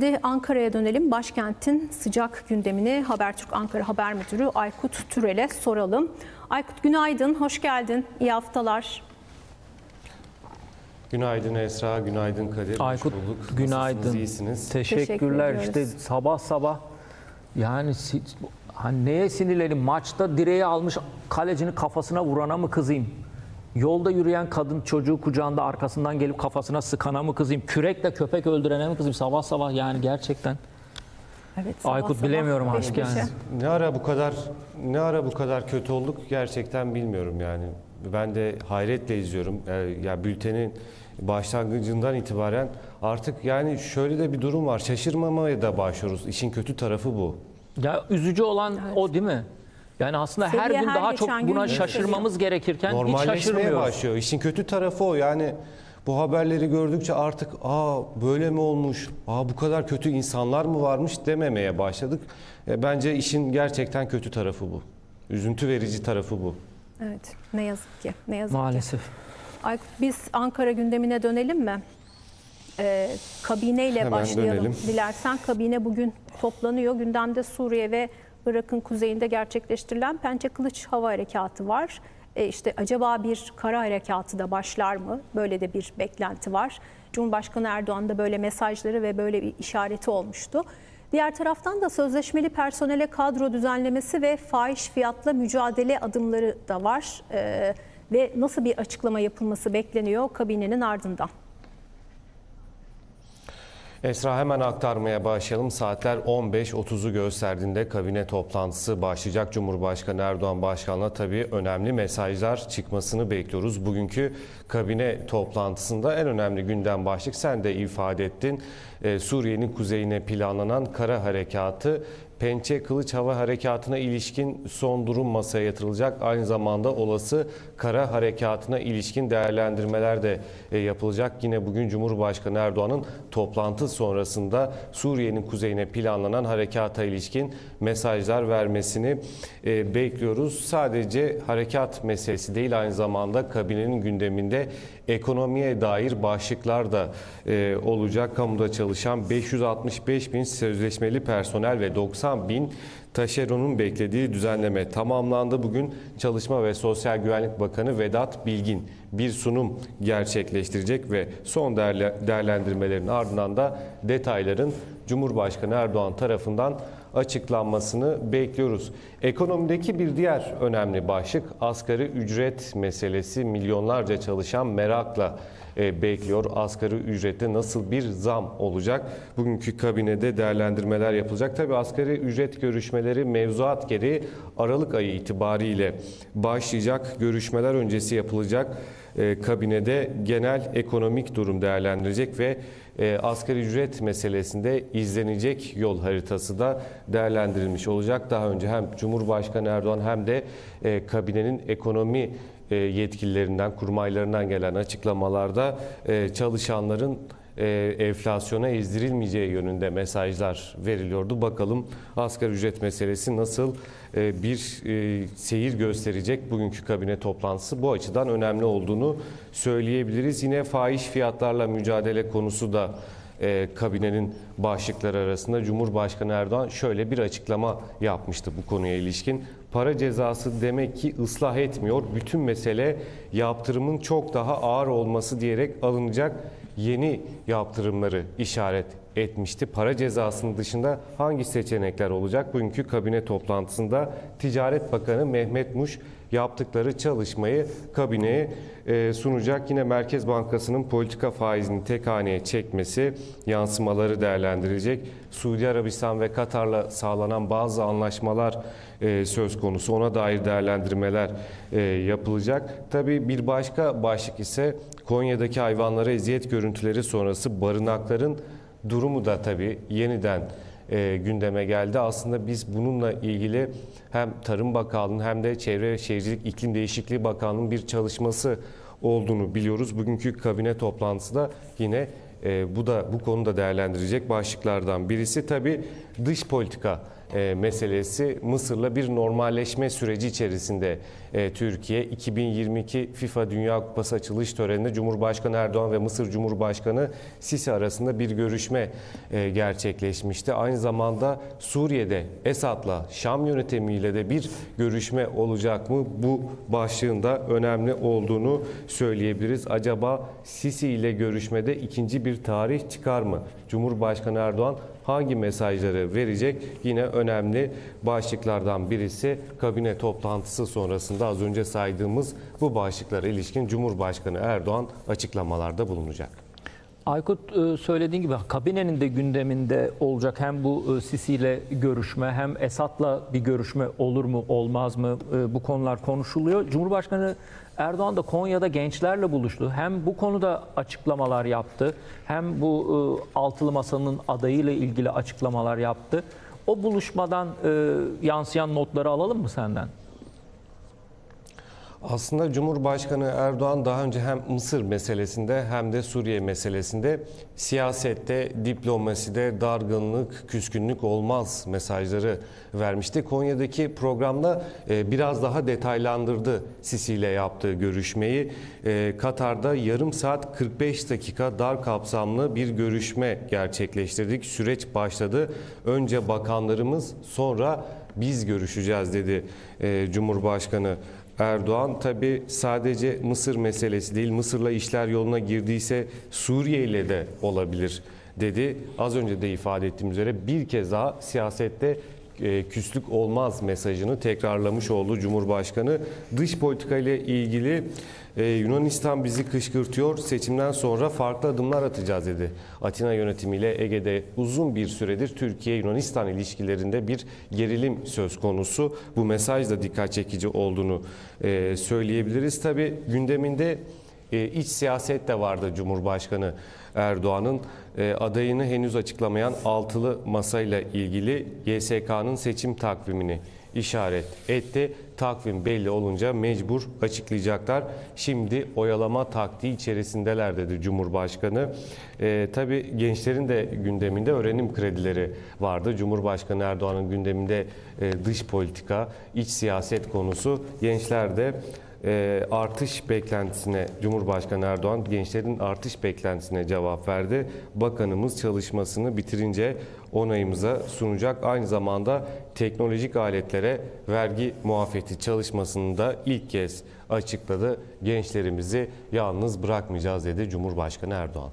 Şimdi Ankara'ya dönelim. Başkentin sıcak gündemini Habertürk Ankara Haber Müdürü Aykut Türel'e soralım. Aykut günaydın, hoş geldin. İyi haftalar. Günaydın Esra, günaydın Kadir. Hoş Aykut bulduk. günaydın. Nasılsınız, iyisiniz? Teşekkürler. Teşekkür işte sabah sabah yani hani neye sinirlerim? Maçta direği almış kalecinin kafasına vurana mı kızayım? Yolda yürüyen kadın çocuğu kucağında arkasından gelip kafasına sıkana mı kızayım? Kürekle köpek öldürene mi kızayım? Sabah sabah yani gerçekten. Evet, sabah Aykut sabah bilemiyorum artık yani. Ne ara bu kadar ne ara bu kadar kötü olduk gerçekten bilmiyorum yani. Ben de hayretle izliyorum. Ee, ya bültenin başlangıcından itibaren artık yani şöyle de bir durum var. Şaşırmamaya da başlıyoruz. İşin kötü tarafı bu. Ya üzücü olan o değil mi? Yani aslında her Seviye gün her daha çok buna şaşırmamız gerekirken hiç Normalleşmeye şaşırmıyoruz. başlıyor. İşin kötü tarafı o. Yani bu haberleri gördükçe artık aa böyle mi olmuş? Aa bu kadar kötü insanlar mı varmış dememeye başladık. E, bence işin gerçekten kötü tarafı bu. Üzüntü verici tarafı bu. Evet, ne yazık ki. Ne yazık ki. Maalesef. Aykut biz Ankara gündemine dönelim mi? Ee, kabineyle Hemen başlayalım. dönelim. Dilersen kabine bugün toplanıyor. Gündemde Suriye ve Irak'ın kuzeyinde gerçekleştirilen Pençe Kılıç Hava Harekatı var. E işte acaba bir kara harekatı da başlar mı? Böyle de bir beklenti var. Cumhurbaşkanı Erdoğan da böyle mesajları ve böyle bir işareti olmuştu. Diğer taraftan da sözleşmeli personele kadro düzenlemesi ve fahiş fiyatla mücadele adımları da var. Ee, ve nasıl bir açıklama yapılması bekleniyor kabinenin ardından? Esra hemen aktarmaya başlayalım. Saatler 15.30'u gösterdiğinde kabine toplantısı başlayacak. Cumhurbaşkanı Erdoğan Başkan'la tabii önemli mesajlar çıkmasını bekliyoruz. Bugünkü kabine toplantısında en önemli gündem başlık sen de ifade ettin. Ee, Suriye'nin kuzeyine planlanan kara harekatı Pençe Kılıç Hava Harekatı'na ilişkin son durum masaya yatırılacak. Aynı zamanda olası kara harekatına ilişkin değerlendirmeler de e, yapılacak. Yine bugün Cumhurbaşkanı Erdoğan'ın toplantı sonrasında Suriye'nin kuzeyine planlanan harekata ilişkin mesajlar vermesini e, bekliyoruz. Sadece harekat meselesi değil aynı zamanda kabinenin gündeminde ekonomiye dair başlıklar da e, olacak. Kamuda çalışan 565 bin sözleşmeli personel ve 90 bin taşeronun beklediği düzenleme tamamlandı. Bugün Çalışma ve Sosyal Güvenlik Bakanı Vedat Bilgin bir sunum gerçekleştirecek ve son değerle- değerlendirmelerin ardından da detayların Cumhurbaşkanı Erdoğan tarafından açıklanmasını bekliyoruz. Ekonomideki bir diğer önemli başlık asgari ücret meselesi milyonlarca çalışan merakla e, bekliyor. Asgari ücrette nasıl bir zam olacak? Bugünkü kabinede değerlendirmeler yapılacak. Tabii asgari ücret görüşmeleri mevzuat gereği Aralık ayı itibariyle başlayacak. Görüşmeler öncesi yapılacak e, kabinede genel ekonomik durum değerlendirecek ve e, asgari ücret meselesinde izlenecek yol haritası da değerlendirilmiş olacak. Daha önce hem Cumhurbaşkanı Erdoğan hem de e, kabinenin ekonomi e, yetkililerinden, kurmaylarından gelen açıklamalarda e, çalışanların e, enflasyona ezdirilmeyeceği yönünde mesajlar veriliyordu. Bakalım asgari ücret meselesi nasıl e, bir e, seyir gösterecek bugünkü kabine toplantısı bu açıdan önemli olduğunu söyleyebiliriz. Yine fahiş fiyatlarla mücadele konusu da e, kabinenin başlıkları arasında Cumhurbaşkanı Erdoğan şöyle bir açıklama yapmıştı bu konuya ilişkin. Para cezası demek ki ıslah etmiyor. Bütün mesele yaptırımın çok daha ağır olması diyerek alınacak yeni yaptırımları işaret etmişti. Para cezasının dışında hangi seçenekler olacak? Bugünkü kabine toplantısında Ticaret Bakanı Mehmet Muş yaptıkları çalışmayı kabineye e, sunacak. Yine Merkez Bankası'nın politika faizini tek haneye çekmesi yansımaları değerlendirilecek. Suudi Arabistan ve Katar'la sağlanan bazı anlaşmalar e, söz konusu. Ona dair değerlendirmeler e, yapılacak. Tabii bir başka başlık ise Konya'daki hayvanlara eziyet görüntüleri sonrası barınakların durumu da tabii yeniden e, gündeme geldi. Aslında biz bununla ilgili hem Tarım Bakanlığı'nın hem de Çevre ve Şehircilik İklim Değişikliği Bakanlığı'nın bir çalışması olduğunu biliyoruz. Bugünkü kabine toplantısı da yine e, bu da bu konuda değerlendirecek başlıklardan birisi tabii dış politika e, meselesi Mısır'la bir normalleşme süreci içerisinde e, Türkiye 2022 FIFA Dünya Kupası açılış töreninde Cumhurbaşkanı Erdoğan ve Mısır Cumhurbaşkanı Sisi arasında bir görüşme e, gerçekleşmişti. Aynı zamanda Suriye'de Esad'la Şam yönetimiyle de bir görüşme olacak mı? Bu başlığın da önemli olduğunu söyleyebiliriz. Acaba Sisi ile görüşmede ikinci bir tarih çıkar mı? Cumhurbaşkanı Erdoğan hangi mesajları verecek? Yine önemli başlıklardan birisi kabine toplantısı sonrasında az önce saydığımız bu başlıklara ilişkin Cumhurbaşkanı Erdoğan açıklamalarda bulunacak. Aykut e, söylediğin gibi kabinenin de gündeminde olacak hem bu e, Sisi ile görüşme hem Esad'la bir görüşme olur mu olmaz mı E, bu konular konuşuluyor. Cumhurbaşkanı Erdoğan da Konya'da gençlerle buluştu. Hem bu konuda açıklamalar yaptı hem bu altılı masanın adayıyla ilgili açıklamalar yaptı. O buluşmadan yansıyan notları alalım mı senden? Aslında Cumhurbaşkanı Erdoğan daha önce hem Mısır meselesinde hem de Suriye meselesinde siyasette, diplomaside dargınlık, küskünlük olmaz mesajları vermişti. Konya'daki programda e, biraz daha detaylandırdı Sisi ile yaptığı görüşmeyi. E, Katar'da yarım saat 45 dakika dar kapsamlı bir görüşme gerçekleştirdik. Süreç başladı. Önce bakanlarımız sonra biz görüşeceğiz dedi e, Cumhurbaşkanı Erdoğan tabi sadece Mısır meselesi değil, Mısır'la işler yoluna girdiyse Suriye ile de olabilir dedi. Az önce de ifade ettiğim üzere bir kez daha siyasette küslük olmaz mesajını tekrarlamış oldu Cumhurbaşkanı. Dış politika ile ilgili e, Yunanistan bizi kışkırtıyor, seçimden sonra farklı adımlar atacağız dedi. Atina yönetimiyle Ege'de uzun bir süredir Türkiye-Yunanistan ilişkilerinde bir gerilim söz konusu. Bu mesaj da dikkat çekici olduğunu e, söyleyebiliriz. Tabi gündeminde e, iç siyaset de vardı Cumhurbaşkanı Erdoğan'ın e, adayını henüz açıklamayan altılı masayla ilgili YSK'nın seçim takvimini işaret etti. Takvim belli olunca mecbur açıklayacaklar. Şimdi oyalama taktiği içerisindeler dedi Cumhurbaşkanı. E, tabii gençlerin de gündeminde öğrenim kredileri vardı. Cumhurbaşkanı Erdoğan'ın gündeminde e, dış politika, iç siyaset konusu. Gençler de e, artış beklentisine Cumhurbaşkanı Erdoğan gençlerin artış beklentisine cevap verdi. Bakanımız çalışmasını bitirince onayımıza sunacak. Aynı zamanda teknolojik aletlere vergi muafiyeti çalışmasını da ilk kez açıkladı. Gençlerimizi yalnız bırakmayacağız dedi Cumhurbaşkanı Erdoğan.